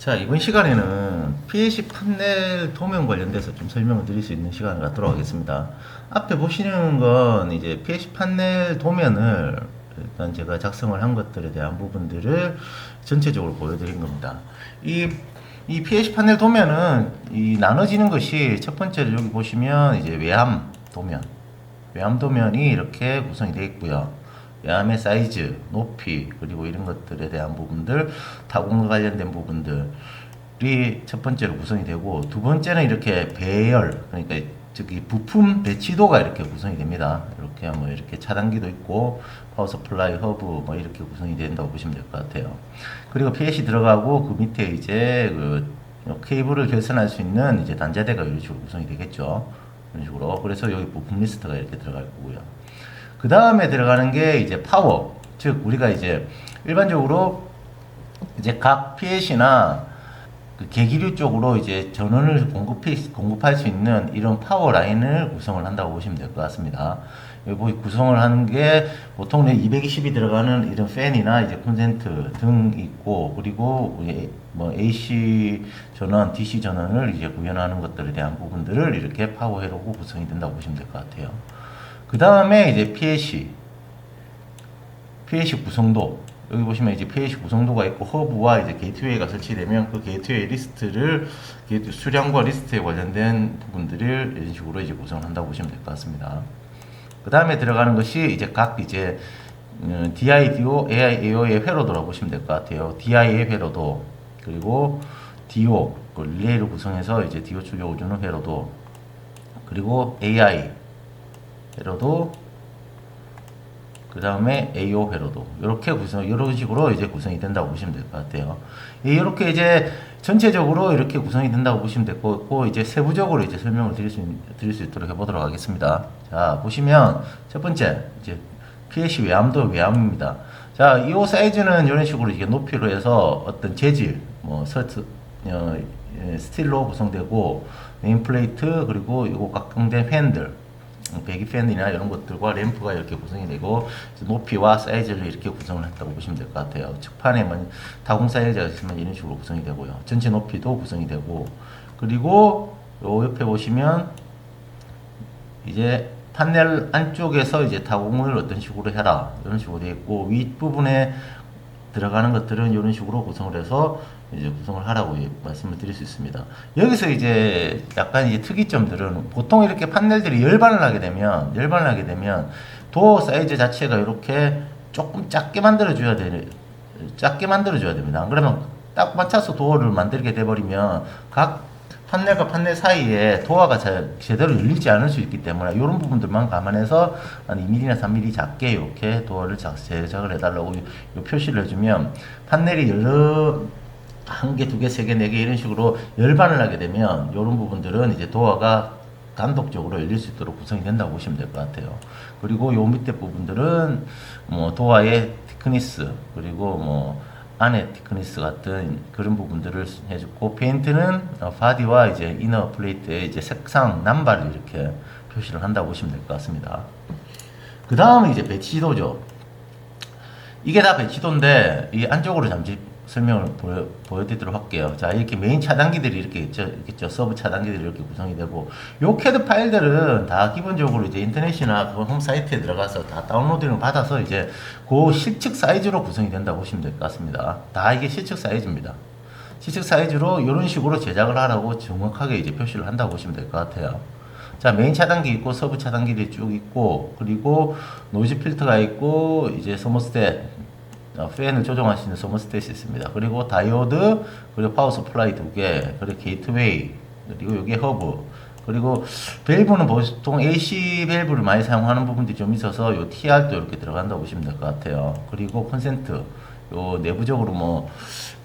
자, 이번 시간에는 PLC 판넬 도면 관련돼서 좀 설명을 드릴 수 있는 시간을 갖도록 하겠습니다. 앞에 보시는 건 이제 PLC 판넬 도면을 일단 제가 작성을 한 것들에 대한 부분들을 전체적으로 보여드린 겁니다. 이, 이 PLC 판넬 도면은 이 나눠지는 것이 첫 번째로 여기 보시면 이제 외암 도면, 외암 도면이 이렇게 구성이 되어 있고요. 외암의 사이즈, 높이 그리고 이런 것들에 대한 부분들, 타공과 관련된 부분들이 첫 번째로 구성이 되고 두 번째는 이렇게 배열 그러니까 저기 부품 배치도가 이렇게 구성이 됩니다. 이렇게 뭐 이렇게 차단기도 있고 파워 서플라이 허브 뭐 이렇게 구성이 된다고 보시면 될 것 같아요. 그리고 PLC 들어가고 그 밑에 이제 그 케이블을 결선할 수 있는 이제 단자대가 이런 식으로 구성이 되겠죠. 이런 식으로 그래서 여기 부품 리스트가 이렇게 들어갈 거고요. 그 다음에 들어가는 게 이제 파워. 즉, 우리가 이제 일반적으로 이제 각 PLC나 그 계기류 쪽으로 이제 전원을 공급해, 공급할 수 있는 이런 파워 라인을 구성을 한다고 보시면 될 것 같습니다. 여기 구성을 하는 게 보통 220이 들어가는 이런 팬이나 이제 콘센트 등 있고 그리고 뭐 AC 전원, DC 전원을 이제 구현하는 것들에 대한 부분들을 이렇게 파워 회로고 구성이 된다고 보시면 될 것 같아요. 그 다음에 이제 PLC, PLC 구성도 여기 보시면 이제 PLC 구성도가 있고 허브와 이제 게이트웨이가 설치되면 그 게이트웨이 리스트를 수량과 리스트에 관련된 부분들을 이런 식으로 이제 구성을 한다고 보시면 될 것 같습니다. 그 다음에 들어가는 것이 이제 각 이제 음, DIDO, AIAO의 회로도라고 보시면 될 것 같아요. DI의 회로도 그리고 DO 그 릴레이를 구성해서 이제 DO 출력을 주는 회로도 그리고 AI 회로도 그 다음에 AO 회로도 이렇게 구성 이런 식으로 이제 구성이 된다고 보시면 될 것 같아요. 이렇게 이제 전체적으로 이렇게 구성이 된다고 보시면 될것 같고 이제 세부적으로 이제 설명을 드릴 수 있- 드릴 수 있도록 해보도록 하겠습니다. 자 보시면 첫 번째 이제 PLC 외암도 외암입니다. 자, 이 사이즈는 이런 식으로 이게 높이로 해서 어떤 재질, 뭐 서트, 어, 예, 스틸로 구성되고 네임플레이트 그리고 이거 각종된 팬들 음, 배기 팬이나 이런 것들과 램프가 이렇게 구성이 되고 높이와 사이즈를 이렇게 구성을 했다고 보시면 될 것 같아요. 측판에만 타공 사이즈가 있으면 이런 식으로 구성이 되고요. 전체 높이도 구성이 되고 그리고 요 옆에 보시면 이제 판넬 안쪽에서 이제 타공을 어떤 식으로 해라 이런 식으로 되어 있고 윗부분에 들어가는 것들은 이런 식으로 구성을 해서 이제 구성을 하라고 예, 말씀을 드릴 수 있습니다. 여기서 이제 약간 이제 특이점들은 보통 이렇게 판넬들이 열반을 하게 되면 열반을 하게 되면 도어 사이즈 자체가 이렇게 조금 작게 만들어 줘야 돼 작게 만들어 줘야 됩니다. 안 그러면 딱 맞춰서 도어를 만들게 돼 버리면 각 판넬과 판넬 사이에 도어가 잘 제대로 열리지 않을 수 있기 때문에 이런 부분들만 감안해서 한 2mm나 3mm 작게 이렇게 도어를 작- 제작을 해달라고 이- 이 표시를 해주면 판넬이 열려 한 개, 두 개, 세 개, 네 개 이런 식으로 열반을 하게 되면 이런 부분들은 이제 도어가 단독적으로 열릴 수 있도록 구성이 된다고 보시면 될 것 같아요. 그리고 요 밑에 부분들은 뭐 도어의 티크니스 그리고 뭐 안에 티크니스 같은 그런 부분들을 해주고 페인트는 어, 바디와 이제 이너 플레이트의 이제 색상 남발을 이렇게 표시를 한다고 보시면 될 것 같습니다. 그 다음은 이제 배치도죠. 이게 다 배치도인데 이 안쪽으로 잠시 설명을 보여, 보여 드리도록 할게요. 자 이렇게 메인 차단기들이 이렇게 있죠, 있겠죠. 서브 차단기들이 이렇게 구성이 되고 요 캐드 파일들은 다 기본적으로 이제 인터넷이나 그 홈 사이트에 들어가서 다 다운로딩을 받아서 이제 그 실측 사이즈로 구성이 된다고 보시면 될 것 같습니다. 다 이게 실측 사이즈입니다. 실측 사이즈로 이런 식으로 제작을 하라고 정확하게 이제 표시를 한다고 보시면 될 것 같아요. 자, 메인 차단기 있고 서브 차단기들이 쭉 있고 그리고 노이즈 필터가 있고 이제 어, 팬을 조정할 수 있는 소모스탯이 있습니다. 그리고 다이오드 그리고 파워 서플라이 두 개, 그리고 게이트웨이 그리고 여기 허브 그리고 밸브는 보통 AC 밸브를 많이 사용하는 부분들이 좀 있어서 요 TR도 이렇게 들어간다고 보시면 될 것 같아요. 그리고 콘센트 요 내부적으로 뭐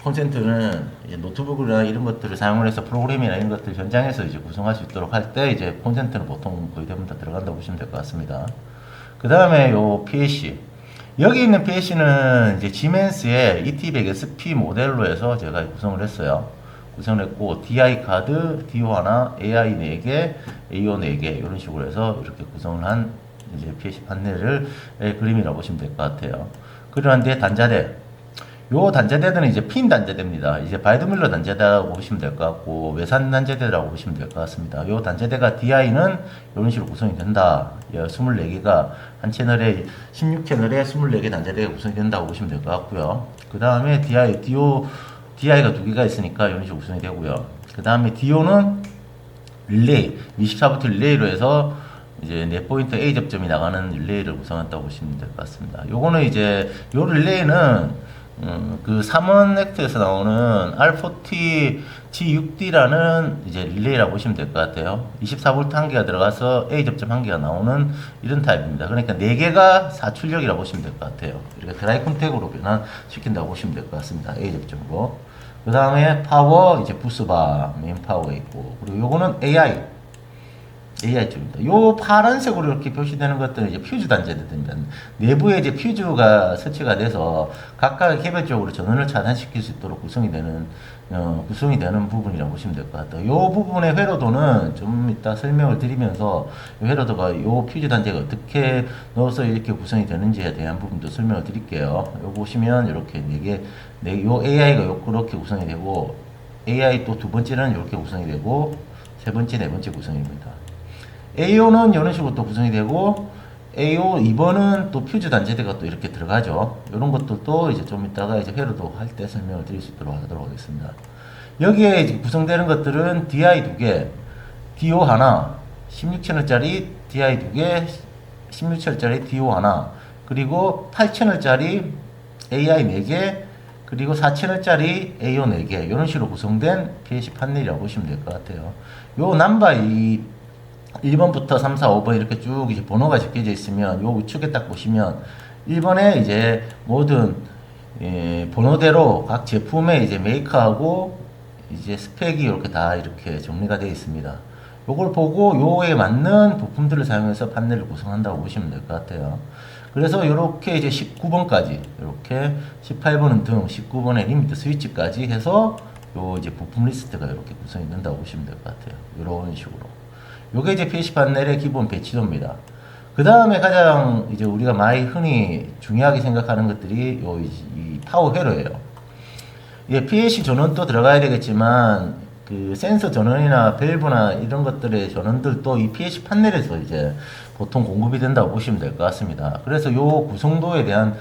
콘센트는 노트북이나 이런 것들을 사용을 해서 프로그램이나 이런 것들 현장에서 이제 구성할 수 있도록 할 때 이제 콘센트는 보통 거의 대부분 다 들어간다고 보시면 될 것 같습니다. 그 다음에 요 PLC 여기 있는 PLC는 이제 지멘스의 ET100SP 모델로 해서 제가 구성을 했어요. 구성을 했고 DI 카드, DO AI 4개, AO 4개 이런 식으로 해서 이렇게 구성을 한 이제 PLC 판넬을 의 그림이라고 보시면 될 것 같아요. 그러한데 단자대 요 단자대들은 이제 핀 단자대입니다. 이제 바이드밀러 단자대라고 보시면 될 것 같고 외산 단자대라고 보시면 될 것 같습니다. 요 단자대가 DI는 이런 식으로 구성이 된다. 24개가 한 채널에 16채널에 24개 단자대가 구성이 된다고 보시면 될 것 같고요. 그 다음에 DI, DO, DI가 두 개가 있으니까 이런 식으로 구성이 되고요. 그 다음에 DO는 릴레이, 24부터 릴레이로 해서 이제 네 포인트 A 접점이 나가는 릴레이를 구성한다고 보시면 될 것 같습니다. 요거는 이제 요 릴레이는 음, 그 3원 액트에서 나오는 R40 G6D라는 이제 릴레이라고 보시면 될 것 같아요. 24V 한 개가 들어가서 A 접점 한 개가 나오는 이런 타입입니다. 그러니까 네 개가 사출력이라고 보시면 될 것 같아요. 이렇게 드라이 컨택으로 변환시킨다고 보시면 될 것 같습니다. A 접점으로. 그 다음에 파워, 이제 부스바, 메인 파워가 있고, 그리고 요거는 AI, AI 쪽입니다. 요 파란색으로 이렇게 표시되는 것들은 이제 퓨즈 단자들입니다. 내부에 이제 퓨즈가 설치가 돼서 각각 개별적으로 전원을 차단시킬 수 있도록 구성이 되는, 어, 구성이 되는 부분이라고 보시면 될 것 같아요. 요 부분의 회로도는 좀 이따 설명을 드리면서 요 회로도가 요 퓨즈 단자가 어떻게 넣어서 이렇게 구성이 되는지에 대한 부분도 설명을 드릴게요. 요 보시면 이렇게 네 개, 네, 요 AI가 요 그렇게 구성이 되고, AI 또 두 번째는 이렇게 구성이 되고, 세 번째, 네 번째 구성입니다. AO는 이런 식으로 또 구성이 되고 AO 2번은 또 퓨즈 단자대가 또 이렇게 들어가죠. 이런 것들도 이제 좀 이따가 이제 회로도 할 때 설명을 드릴 수 있도록 하도록 하겠습니다. 여기에 구성되는 것들은 DI 두 개, DO 하나, 16채널짜리 DI 두 개, 16채널짜리 DO 하나, 그리고 8채널짜리 AI 4개, 그리고 4채널짜리 AO 4개, 이런 식으로 구성된 PLC 판넬이라고 보시면 될 것 같아요. 요 남바 이 1번부터 3, 4, 5번 이렇게 쭉 이제 번호가 적혀져 있으면 요 우측에 딱 보시면 1번에 이제 모든 예, 번호대로 각 제품의 이제 메이커하고 이제 스펙이 이렇게 다 이렇게 정리가 되어 있습니다. 요걸 보고 요에 맞는 부품들을 사용해서 판넬을 구성한다고 보시면 될 것 같아요. 그래서 이렇게 이제 19번까지 이렇게 18번은 등 19번의 리미트 스위치까지 해서 요 이제 부품 리스트가 이렇게 구성이 된다고 보시면 될 것 같아요. 이런 식으로. 요게 이제 PC 판넬의 기본 배치도입니다. 그 다음에 가장 이제 우리가 많이 흔히 중요하게 생각하는 것들이 요 이 파워 회로예요. 이게 PLC 전원도 들어가야 되겠지만 그 센서 전원이나 밸브나 이런 것들의 전원들도 이 PLC 판넬에서 이제 보통 공급이 된다고 보시면 될 것 같습니다. 그래서 요 구성도에 대한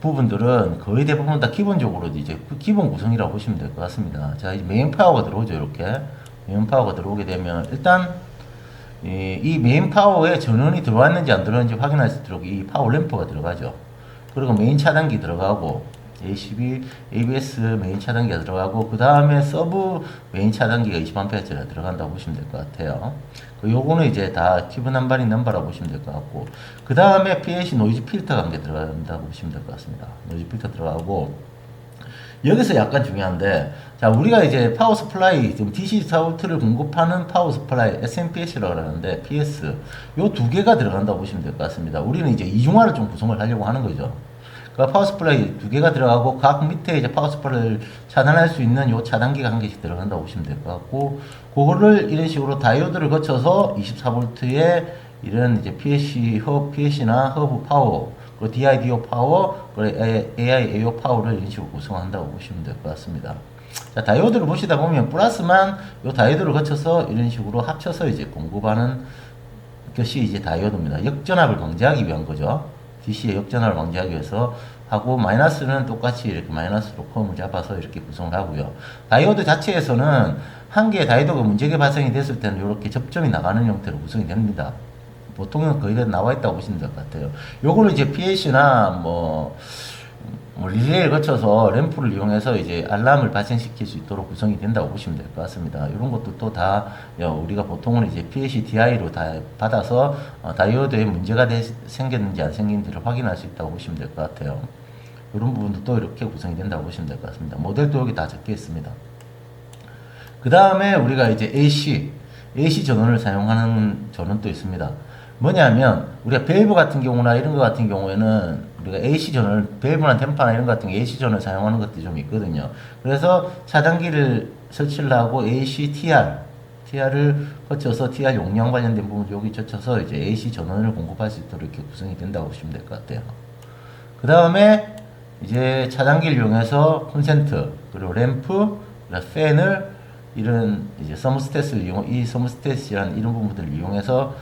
부분들은 거의 대부분 다 기본적으로 이제 그 기본 구성이라고 보시면 될 것 같습니다. 자, 이제 메인 파워가 들어오죠, 이렇게. 메인 파워가 들어오게 되면 일단 이, 이 메인 파워에 전원이 들어왔는지 안 들어왔는지 확인할 수 있도록 이 파워 램프가 들어가죠. 그리고 메인 차단기 들어가고 ACB, ABS 메인 차단기가 들어가고 그 다음에 서브 메인 차단기가 20A짜리가 들어간다고 보시면 될 것 같아요. 그 요거는 이제 다 튜브 남발인 넘버라고 보시면 될 것 같고 그 다음에 PLC 노이즈 필터가 한 개 들어간다고 보시면 될 것 같습니다. 노이즈 필터 들어가고 여기서 약간 중요한데 자 우리가 이제 파워 스플라이 지금 DC 사우트를 공급하는 파워 스플라이 SMPS라고 하는데 PS 요 두 개가 들어간다고 보시면 될 것 같습니다. 우리는 이제 이중화를 좀 구성을 하려고 하는 거죠. 그러니까 파워 스플라이 두 개가 들어가고 각 밑에 이제 파워 스플라이를 차단할 수 있는 요 차단기가 한 개씩 들어간다고 보시면 될 것 같고 그거를 이런 식으로 다이오드를 거쳐서 24V에 이런 이제 PLC 허브 PLC나 허브 파워 그 DIDO 파워, 그 AI AO 파워를 이런 식으로 구성한다고 보시면 될 것 같습니다. 자, 다이오드를 보시다 보면 플러스만 요 다이오드를 거쳐서 이런 식으로 합쳐서 이제 공급하는 것이 이제 다이오드입니다. 역전압을 방지하기 위한 거죠. DC의 역전압을 방지하기 위해서 하고 마이너스는 똑같이 이렇게 마이너스로 컴을 잡아서 이렇게 구성을 하고요. 다이오드 자체에서는 한 개의 다이오드가 문제가 발생이 됐을 때는 이렇게 접점이 나가는 형태로 구성이 됩니다. 보통은 거의 다 나와 있다고 보시면 될 것 같아요. 요거는 이제 PLC나 뭐, 뭐 릴레이를 거쳐서 램프를 이용해서 이제 알람을 발생시킬 수 있도록 구성이 된다고 보시면 될 것 같습니다. 이런 것도 다 우리가 보통은 이제 PLC DI로 다 받아서 어, 다이오드에 문제가 되, 생겼는지 안 생긴지를 확인할 수 있다고 보시면 될 것 같아요. 이런 부분도 또 이렇게 구성이 된다고 보시면 될 것 같습니다. 모델도 여기 다 적혀 있습니다. 그 다음에 우리가 이제 AC, AC 전원을 사용하는 전원도 있습니다. 뭐냐면 우리가 밸브 같은 경우나 이런 거 같은 경우에는 우리가 AC 전을 밸브나 댐퍼나 이런 거 같은 게 AC 전을 사용하는 것들이 좀 있거든요. 그래서 차단기를 설치를 하고 AC TR TR을 거쳐서 TR 용량 관련된 부분 여기 젖혀서 이제 AC 전원을 공급할 수 있도록 이렇게 구성이 된다고 보시면 될 것 같아요. 그 다음에 이제 차단기를 이용해서 콘센트 그리고 램프 그리고 팬을 이런 이제 서머스탯을 이용 이 서머스탯이라는 이런 부분들을 이용해서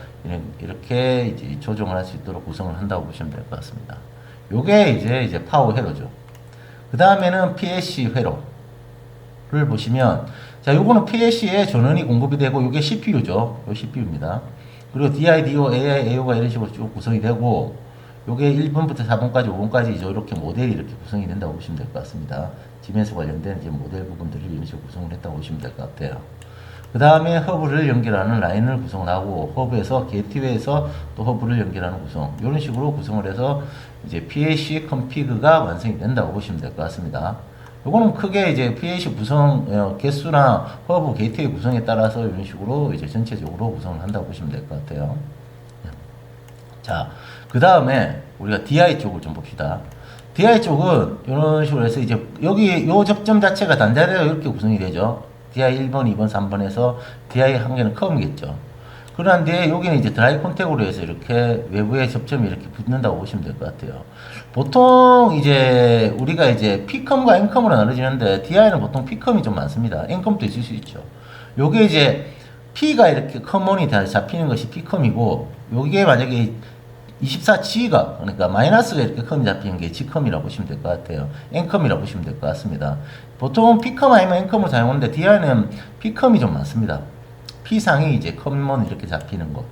이렇게 이제 조정을 할 수 있도록 구성을 한다고 보시면 될 것 같습니다. 요게 이제 이제 파워 회로죠. 그 다음에는 PLC 회로를 보시면 자 요거는 PLC에 전원이 공급이 되고 요게 CPU죠. 요 CPU입니다. 그리고 DIDO, AI, AO가 이런 식으로 쭉 구성이 되고 요게 1번부터 4번까지 5번까지 이제 이렇게 모델이 이렇게 구성이 된다고 보시면 될 것 같습니다. 지면서 관련된 이제 모델 부분들을 이런 식으로 구성을 했다고 보시면 될 것 같아요. 그 다음에 허브를 연결하는 라인을 구성을 하고 허브에서 게이트웨이에서 또 허브를 연결하는 구성 이런 식으로 구성을 해서 이제 PAC 컴피그가 완성이 된다고 보시면 될 것 같습니다. 요거는 크게 이제 PAC 구성 어, 개수나 허브 게이트웨이 구성에 따라서 이런 식으로 이제 전체적으로 구성을 한다고 보시면 될 것 같아요. 자, 그 다음에 우리가 DI 쪽을 좀 봅시다. DI 쪽은 이런 식으로 해서 이제 여기 요 접점 자체가 단자대가 이렇게 구성이 되죠. DI 1번, 2번, 3번에서 DI 한 개는 컴이겠죠. 그런데 여기는 이제 드라이 콘택으로 해서 이렇게 외부에 접점이 이렇게 붙는다고 보시면 될 것 같아요. 보통 이제 우리가 이제 P컴과 N컴으로 나눠지는데 DI는 보통 P컴이 좀 많습니다. N컴도 있을 수 있죠. 요게 이제 P가 이렇게 커먼이 다 잡히는 것이 P컴이고 요게 만약에 24G가 그러니까 마이너스가 이렇게 컴이 잡히는 게 G컴이라고 보시면 될 것 같아요. N컴이라고 보시면 될 것 같습니다. 보통 P컴 아니면 N컴을 사용하는데 DI는 P컴이 좀 많습니다. P상이 이제 컴먼 이렇게 잡히는 거.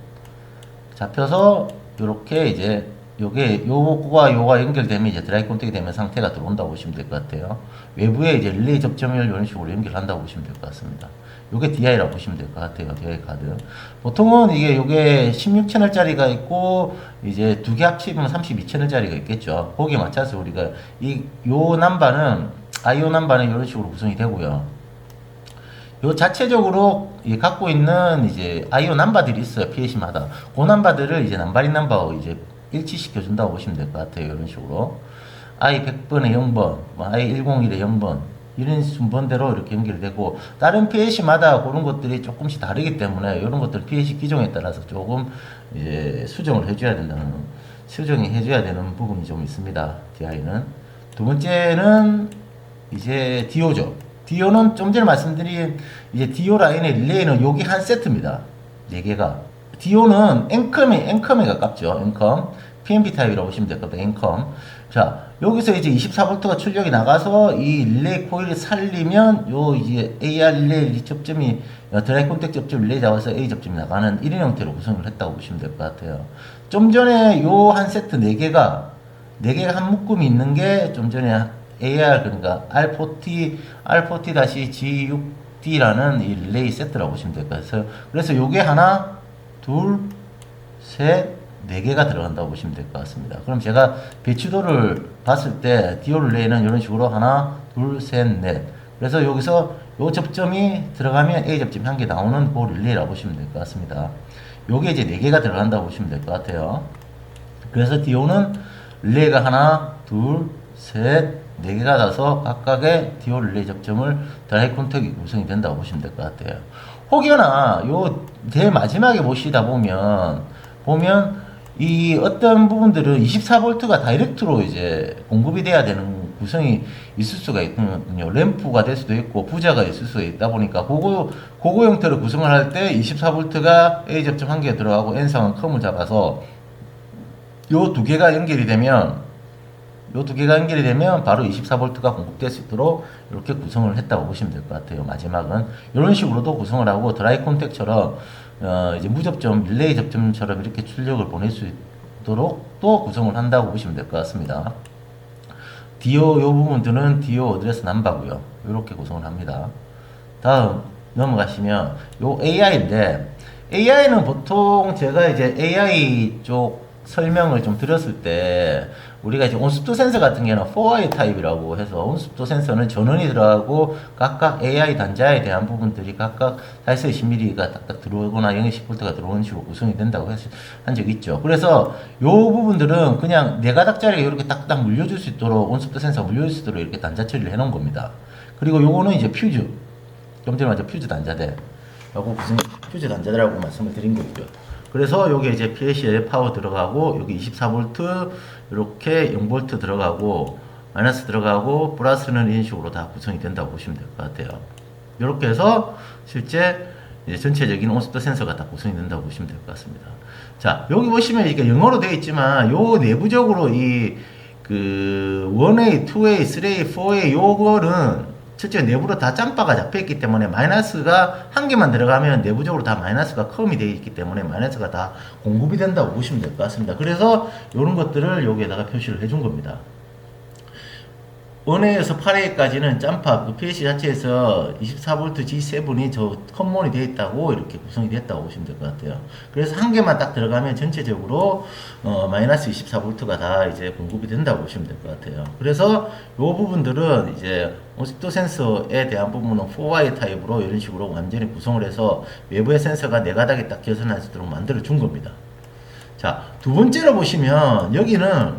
잡혀서 요렇게 이제 요게 요거와 요가 연결되면 이제 드라이 콘택이 되면 상태가 들어온다고 보시면 될 것 같아요. 외부에 이제 릴레이 접점을 이런 식으로 연결한다고 보시면 될 것 같습니다. 요게 DI라고 보시면 될 것 같아요. DI 카드. 보통은 이게 요게 16채널짜리가 있고 이제 두 개 합치면 32채널짜리가 있겠죠. 거기에 맞춰서 우리가 이 요 남바는 IO 남바는 이런 식으로 구성이 되고요. 요 자체적으로 이 갖고 있는 이제 IO 남바들이 있어요. PAC마다. 그 남바들을 이제 남바린 남바하고 이제 일치시켜 준다고 보시면 될 것 같아요. 이런 식으로. I 100번에 0번, 뭐 I 101에 0번. 이런 순번대로 이렇게 연결이 되고 다른 PAC마다 그런 것들이 조금씩 다르기 때문에 이런 것들 PAC 기종에 따라서 조금 이제 수정을 해줘야 된다는 수정이 해줘야 되는 부분이 좀 있습니다. DI는 두 번째는 이제 디오죠. 디오는 좀 전에 말씀드린 이제 디오 라인의 릴레이는 여기 한 세트입니다. 네 개가. 디오는 앵컴에 앵컴에 가깝죠. 앵컴. PMP 타입이라고 보시면 될 겁니다. 앵컴. 자, 여기서 이제 24V가 출력이 나가서 이 릴레이 코일을 살리면 요 이제 AR 릴레이 접점이 어, 드라이 콘택 접점 릴레이 잡아서 A 접점이 나가는 이런 형태로 구성을 했다고 보시면 될 것 같아요. 좀 전에 요 한 세트 네 개가 네 개가 한 묶음이 있는 게 좀 전에 AR 그러니까 R40 R40-G6D라는 이 릴레이 세트라고 보시면 될 것 같아요. 그래서 요게 하나, 둘, 셋, 네 개가 들어간다고 보시면 될 것 같습니다. 그럼 제가 배추도를 봤을 때 디오 릴레이는 이런 식으로 하나, 둘, 셋, 넷. 그래서 여기서 요 접점이 들어가면 A 접점이 한개 나오는 그 릴레이라고 보시면 될 것 같습니다. 요게 이제 네 개가 들어간다고 보시면 될 것 같아요. 그래서 디오는 릴레이가 하나, 둘, 셋, 네 개가 나서 각각의 디오 릴레이 접점을 드라이 콘택이 구성이 된다고 보시면 될 것 같아요. 혹여나 요 제일 마지막에 보시다 보면 보면 이 어떤 부분들은 24V가 다이렉트로 이제 공급이 돼야 되는 구성이 있을 수가 있거든요. 램프가 될 수도 있고 부자가 있을 수가 있다 보니까 그거 그거 형태로 구성을 할 때 24V가 A 접점 한 개 들어가고 N상은 컴을 잡아서 요 두 개가 연결이 되면 요 두 개가 연결이 되면 바로 24V가 공급될 수 있도록 이렇게 구성을 했다고 보시면 될 것 같아요. 마지막은 이런 식으로도 구성을 하고 드라이 콘택처럼 어 이제 무접점 릴레이 접점처럼 이렇게 출력을 보낼 수 있도록 또 구성을 한다고 보시면 될 것 같습니다. 디오 요 부분들은 디오 어드레스 남바고요. 이렇게 구성을 합니다. 다음 넘어가시면 요 AI인데 AI는 보통 제가 이제 AI 쪽 설명을 좀 드렸을 때 우리가 이제 온습도 센서 같은 경우는 4i 타입이라고 해서 온습도 센서는 전원이 들어가고 각각 AI 단자에 대한 부분들이 각각 4에서 20mm가 딱딱 들어오거나 0에서 10V가 들어오는 식으로 구성이 된다고 한 적이 있죠. 그래서 요 부분들은 그냥 네 가닥짜리가 이렇게 딱딱 물려줄 수 있도록 온습도 센서 물려줄 수 있도록 이렇게 단자 처리를 해놓은 겁니다. 그리고 요거는 이제 퓨즈 좀 전에 말한 퓨즈 단자대 라고 무슨 퓨즈 단자대라고 말씀을 드린 거고요. 그래서 여기 이제 PAC에 파워 들어가고 여기 24V 이렇게 0V 들어가고 마이너스 들어가고 플러스는 이런 식으로 다 구성이 된다고 보시면 될 것 같아요. 이렇게 해서 실제 전체적인 온습도 센서가 다 구성이 된다고 보시면 될 것 같습니다. 자, 여기 보시면 이게 영어로 되어 있지만 요 내부적으로 이 그 1A, 2A, 3A, 4A 요거는 실제 내부로 다 짬바가 잡혀 있기 때문에 마이너스가 한 개만 들어가면 내부적으로 다 마이너스가 컴이 되어 있기 때문에 마이너스가 다 공급이 된다고 보시면 될 것 같습니다. 그래서 이런 것들을 여기에다가 표시를 해준 겁니다. 1A에서 8A까지는 짬파, 그 PC 자체에서 24V G7이 저 컨몬이 되어 있다고 이렇게 구성이 됐다고 보시면 될 것 같아요. 그래서 한 개만 딱 들어가면 전체적으로 어, 마이너스 24V가 다 이제 공급이 된다고 보시면 될 것 같아요. 그래서 이 부분들은 이제 온습도 센서에 대한 부분은 4Y 타입으로 이런 식으로 완전히 구성을 해서 외부의 센서가 네 가닥에 딱 개선할 수 있도록 만들어 준 겁니다. 자, 두 번째로 보시면 여기는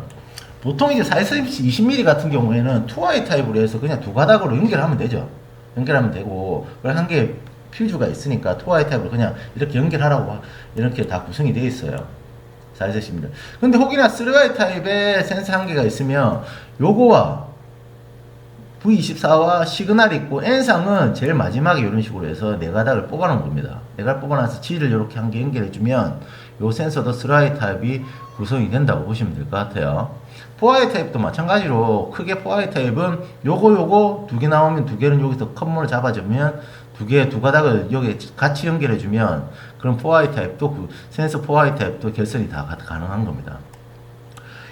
보통 이제 4S 20mm 같은 경우에는 2Y 타입으로 해서 그냥 두 가닥으로 연결하면 되죠. 연결하면 되고, 한개 퓨즈가 있으니까 2Y 타입으로 그냥 이렇게 연결하라고 이렇게 다 구성이 되어 있어요. 4S 20mm. 근데 혹이나 3Y 타입의 센서 한 개가 있으면 요거와 V24와 시그널이 있고 N상은 제일 마지막에 이런 식으로 해서 네 가닥을 뽑아놓은 겁니다. 네 가닥 뽑아놔서 G를 이렇게 한 개 연결해주면 요 센서도 3Y 타입이 구성이 된다고 보시면 될 것 같아요. 4Y 타입도 마찬가지로 크게 4Y 타입은 요거 요거 두 개 나오면 두 개는 여기서 컴문을 잡아주면 두개두 가닥을 여기 같이 연결해주면 그럼 4Y 타입도 그 센서 4Y 타입도 결선이 다 가능한 겁니다.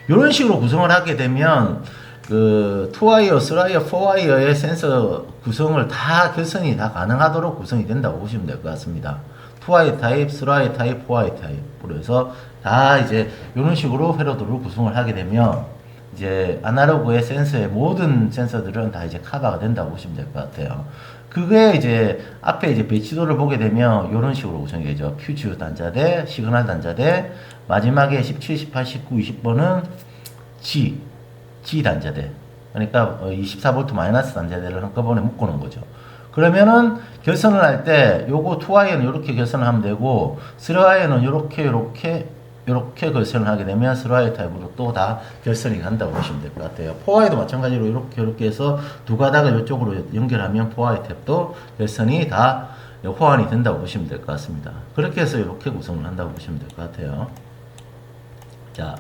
이런 식으로 구성을 하게 되면 그 2와이어, 3와이어, 4와이어의 센서 구성을 다 결선이 다 가능하도록 구성이 된다고 보시면 될 것 같습니다. 2와이 타입, 3와이 타입, 4와이 타입으로 해서 다 이제 이런 식으로 회로도를 구성을 하게 되면 이제 아날로그의 센서의 모든 센서들은 다 이제 커버가 된다고 보시면 될 것 같아요. 그게 이제 앞에 이제 배치도를 보게 되면 이런 식으로 구성이 되죠. 퓨즈 단자대, 시그널 단자대, 마지막에 17, 18, 19, 20번은 G, G 단자대. 그러니까 24V 마이너스 단자대를 한꺼번에 묶어놓은 거죠. 그러면은 결선을 할 때 요거 2와이어는 이렇게 결선을 하면 되고 3와이어는 이렇게 이렇게 이렇게 결선을 하게 되면 3와이어 타입으로 또 다 결선이 간다고 보시면 될 것 같아요. 4와이도 마찬가지로 이렇게 이렇게 해서 두 가닥을 이쪽으로 연결하면 4와이 타입도 결선이 다 호환이 된다고 보시면 될 것 같습니다. 그렇게 해서 이렇게 구성을 한다고 보시면 될 것 같아요. 자,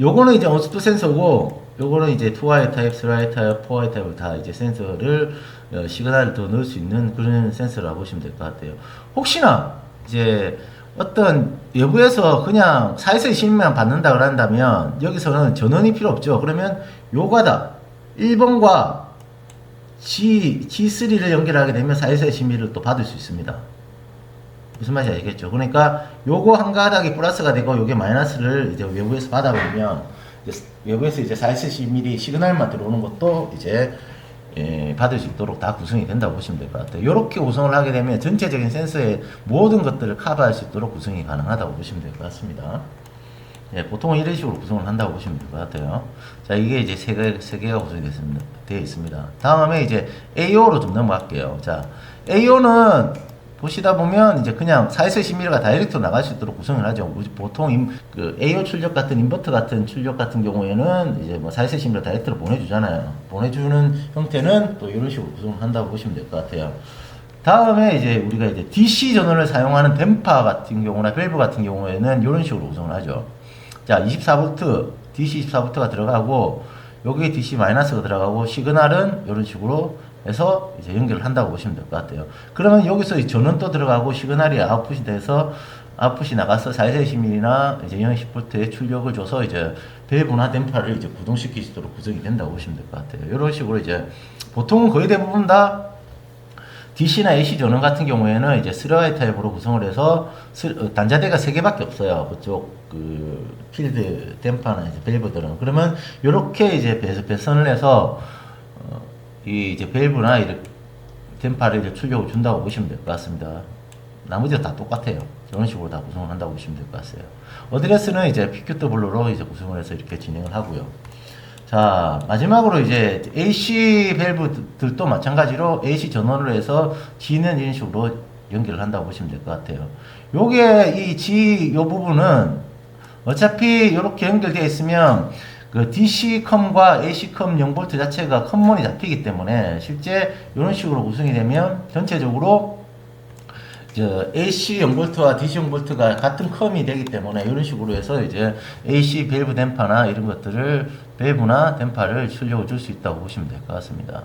요거는 이제 온습도 센서고 요거는 이제 2와이 타입, 3와이 타입, 4와이 타입을 다 이제 센서를 어, 시그널을 더 넣을 수 있는 그런 센서라고 보시면 될 것 같아요. 혹시나 이제 어떤 외부에서 그냥 4에서 20만 받는다 그런다면 여기서는 전원이 필요 없죠. 그러면 요가다 1번과 G, G3를 연결하게 되면 4에서 20mm를 또 받을 수 있습니다. 무슨 말인지 알겠죠? 그러니까 요거 한 가닥이 플러스가 되고 요게 마이너스를 이제 외부에서 받아보면 외부에서 이제 4에서 10mm 시그널만 들어오는 것도 이제 예, 받을 수 있도록 다 구성이 된다고 보시면 될 것 같아요. 이렇게 구성을 하게 되면 전체적인 센서의 모든 것들을 커버할 수 있도록 구성이 가능하다고 보시면 될 것 같습니다. 예, 보통은 이런 식으로 구성을 한다고 보시면 될 것 같아요. 자, 이게 이제 세, 개, 세 개가 구성이 됐습니다. 되어 있습니다. 다음에 이제 AO로 좀 넘어갈게요. 자, AO는 보시다 보면 이제 그냥 4에서 10mm가 다이렉트로 나갈 수 있도록 구성을 하죠. 보통 임, 그 AO 출력 같은 인버터 같은 출력 같은 경우에는 이제 뭐 4에서 10mm 다이렉트로 보내주잖아요. 보내주는 형태는 또 이런 식으로 구성을 한다고 보시면 될 것 같아요. 다음에 이제 우리가 이제 DC 전원을 사용하는 댐파 같은 경우나 밸브 같은 경우에는 이런 식으로 구성을 하죠. 자, 24V, DC 24V가 들어가고 여기에 DC 마이너스가 들어가고 시그널은 이런 식으로 해서 이제 연결을 한다고 보시면 될 것 같아요. 그러면 여기서 전원 또 들어가고 시그널이 아웃풋이 돼서 아웃풋이 나가서 420mm나 이제 010V의 출력을 줘서 이제 밸브나 댐파를 이제 구동시키도록 구성이 된다고 보시면 될 것 같아요. 이런 식으로 이제 보통은 거의 대부분 다 DC나 AC 전원 같은 경우에는 이제 3와이 타입으로 구성을 해서 어, 단자대가 3개밖에 없어요. 그쪽 그 필드 댐파나 이제 밸브들은. 그러면 이렇게 이제 배선을 해서 이 이제 밸브나 이렇게 댐파를 이제 출력을 준다고 보시면 될 것 같습니다. 나머지가 다 똑같아요. 이런 식으로 다 구성을 한다고 보시면 될 것 같아요. 어드레스는 이제 PQW로 이제 구성을 해서 이렇게 진행을 하고요. 자, 마지막으로 이제 AC 밸브들도 마찬가지로 AC 전원을 해서 G는 이런 식으로 연결을 한다고 보시면 될 것 같아요. 요게 이 G 요 부분은 어차피 이렇게 연결되어 있으면 그그 DC컴과 AC컴 0볼트 자체가 컴몬이 잡히기 때문에 실제 이런 식으로 구성이 되면 전체적으로 저 AC 0볼트와 DC 0볼트가 같은 컴이 되기 때문에 이런 식으로 해서 이제 AC 밸브 댐파나 이런 것들을 밸브나 댐파를 출력을 줄 수 있다고 보시면 될 것 같습니다.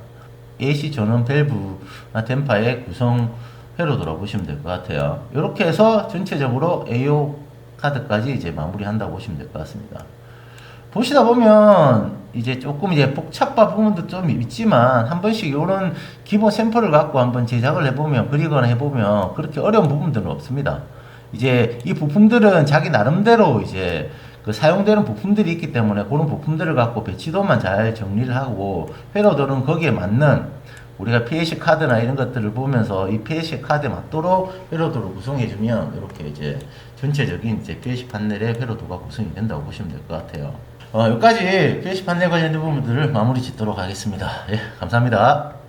AC 전원 밸브나 댐파의 구성 회로도라고 보시면 될 것 같아요. 이렇게 해서 전체적으로 AO 카드까지 이제 마무리한다고 보시면 될 것 같습니다. 보시다 보면 이제 조금 이제 복잡한 부분도 좀 있지만 한 번씩 이런 기본 샘플을 갖고 한번 제작을 해보면 그리거나 해보면 그렇게 어려운 부분들은 없습니다. 이제 이 부품들은 자기 나름대로 이제 그 사용되는 부품들이 있기 때문에 그런 부품들을 갖고 배치도만 잘 정리를 하고 회로들은 거기에 맞는 우리가 PLC 카드나 이런 것들을 보면서 이 PLC 카드에 맞도록 회로도를 구성해주면 이렇게 이제 전체적인 이제 PLC 판넬의 회로도가 구성이 된다고 보시면 될 것 같아요. 어, 여기까지 PLC 판넬 관련된 부분들을 마무리 짓도록 하겠습니다. 예, 감사합니다.